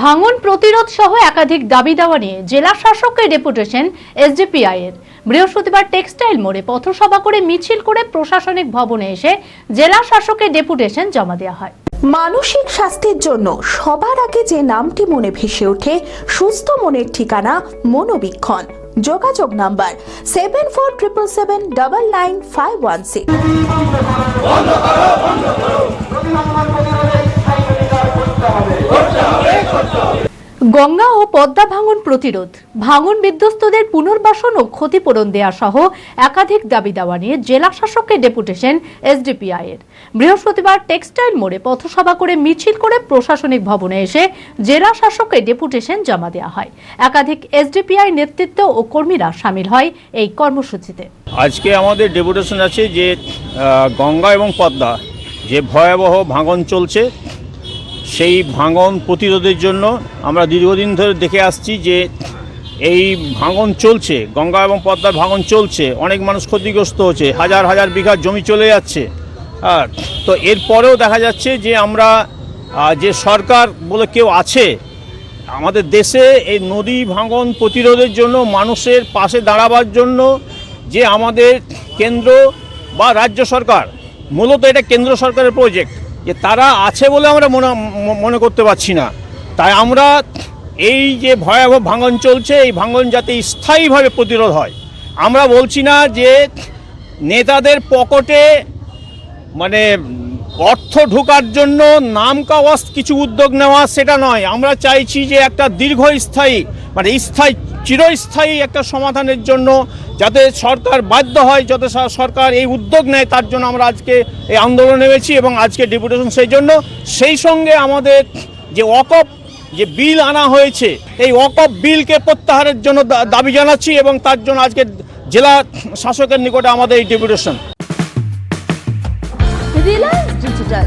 ভাঙন প্রতিরোধ সহ একাধিক দাবি দেওয়া নিয়ে জেলা শাসকের ডেপুটেশন এসডিপিআই এর। বৃহস্পতিবার টেক্সটাইল মোড়ে পথসভা করে মিছিল করে প্রশাসনিক ভবনে এসে জেলা শাসকের ডেপুটেশন জমা দেওয়া হয়। মানসিক স্বাস্থ্যের জন্য সবার আগে যে নামটি মনে ভেসে ওঠে, সুস্থ মনের ঠিকানা মনোবীক্ষণ। যোগাযোগ number seven four triple seven double nine five one six Ganga ও পদ্মা ভাঙন প্রতিরোধ। ভাঙন বিধ্বস্তদের পুনর্বাসন ও ক্ষতিপূরণ দেয়া সহ একাধিক দাবি দেওয়া নিয়ে জেলা শাসককে ডেপুটেশন এসডিপিআই এর বৃহস্পতিবার টেক্সটাইল মোড়ে পথসভা করে মিছিল করে প্রশাসনিক ভবনে এসে জেলা শাসককে ডেপুটেশন জমা দেওয়া হয়। একাধিক এসডিপিআই নেতৃত্ব ও কর্মীরা সামিল হয় এই কর্মসূচিতে। আজকে আমাদের ডেপুটেশন আছে যে গঙ্গা এবং পদ্মা, যে ভয়াবহ ভাঙন চলছে সেই ভাঙন প্রতিরোধের জন্য আমরা দীর্ঘদিন ধরে দেখে আসছি যে এই ভাঙন চলছে, গঙ্গা এবং পদ্মার ভাঙন চলছে, অনেক মানুষ ক্ষতিগ্রস্ত হচ্ছে, হাজার হাজার বিঘা জমি চলে যাচ্ছে। আর তো এরপরেও দেখা যাচ্ছে যে আমরা যে সরকার বলে কেউ আছে, আমাদের দেশে এই নদী ভাঙন প্রতিরোধের জন্য মানুষের পাশে দাঁড়াবার জন্য যে আমাদের কেন্দ্র বা রাজ্য সরকার, মূলত এটা কেন্দ্র সরকারের প্রজেক্ট যে তারা আছে বলে আমরা মনে মনে করতে পারছি না। তাই আমরা এই যে ভয়াবহ ভাঙন চলছে, এই ভাঙন যাতে স্থায়ীভাবে প্রতিরোধ হয়। আমরা বলছি না যে নেতাদের পকেটে মানে অর্থ ঢোকার জন্য নাম কাওয়াজ কিছু উদ্যোগ নেওয়া সেটা নয়। আমরা চাইছি যে একটা দীর্ঘস্থায়ী মানে স্থায়ী চিরস্থায়ী একটা সমাধানের জন্য যাতে সরকার বাধ্য হয়, যাতে সরকার এই উদ্যোগ নেয়, তার জন্য আমরা আজকে এই আন্দোলন নেমেছি এবং আজকে ডেপুটেশন সেই জন্য। সেই সঙ্গে আমাদের যে ওয়াকফ, যে বিল আনা হয়েছে, এই ওয়াকফ বিলকে প্রত্যাহারের জন্য দাবি জানাচ্ছি এবং তার জন্য আজকে জেলা শাসকের নিকটে আমাদের এই ডেপুটেশন। রিলায়েন্স ডিজিটাল